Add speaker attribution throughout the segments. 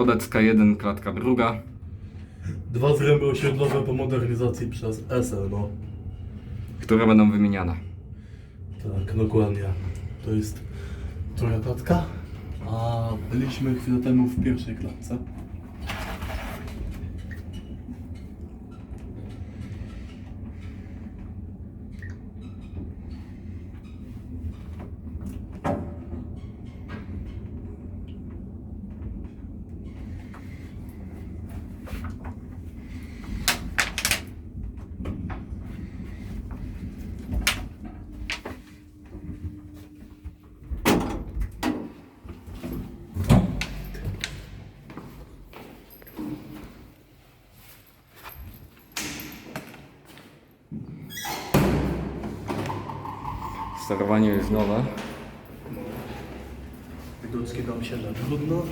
Speaker 1: Chodecka 1, klatka druga.
Speaker 2: Dwa zręby osiedlowe po modernizacji przez SL, no.
Speaker 1: które będą wymieniane.
Speaker 2: Tak, dokładnie. To jest druga klatka, a byliśmy chwilę temu w pierwszej klatce.
Speaker 1: Sterowanie jest nowe.
Speaker 2: Widocznie tam się da trudno.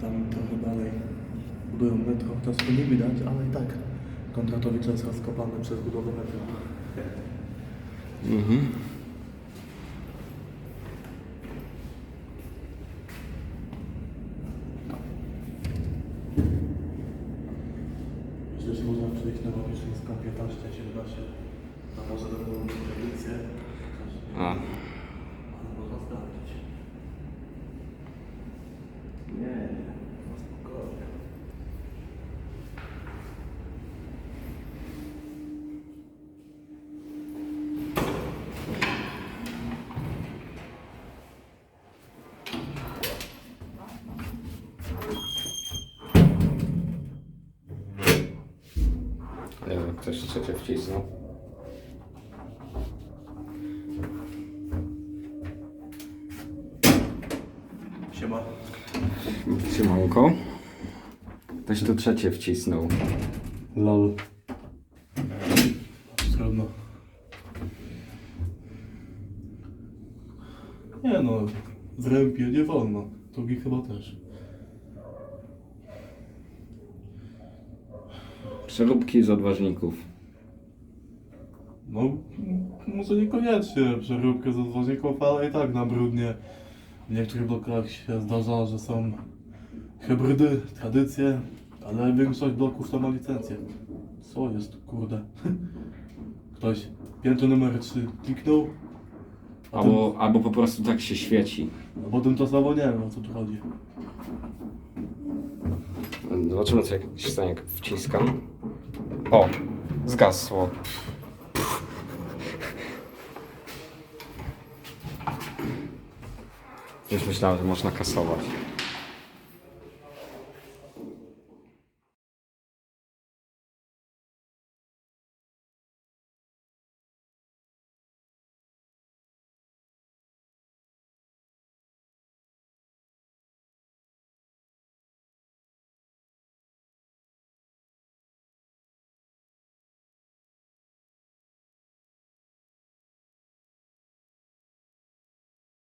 Speaker 2: Tam trochę dalej budują metro, teraz to nie widać, ale i tak Kondratowic jest rozkopany przez budowę metra.
Speaker 1: Mhm.
Speaker 2: Że można przejść na Ławiszyńską 15, się na może do tradycję,
Speaker 1: A,
Speaker 2: ale można sprawdzić. Nie, nie, no spokojnie.
Speaker 1: nie wiem, ktoś trzecie wcisnął.
Speaker 2: Siema.
Speaker 1: Siemanko. Ktoś tu trzecie wcisnął.
Speaker 2: Lol. Trudno. Nie no, w rępie nie wolno. Drugi chyba też.
Speaker 1: Przeróbki z odważników.
Speaker 2: No, może niekoniecznie przeróbkę z odważników, ale i tak na brudnie. W niektórych blokach się zdarza, że są hybrydy, tradycje, ale większość bloków to ma licencję. Co jest, kurde? Ktoś piętro numer 3 kliknął, a
Speaker 1: Albo, albo po prostu tak się świeci.
Speaker 2: tym, a potem to słowo nie wiem o co tu chodzi.
Speaker 1: Zobaczymy co jak się stanie jak wciskam. O! Zgasło. Już myślałem, że można kasować.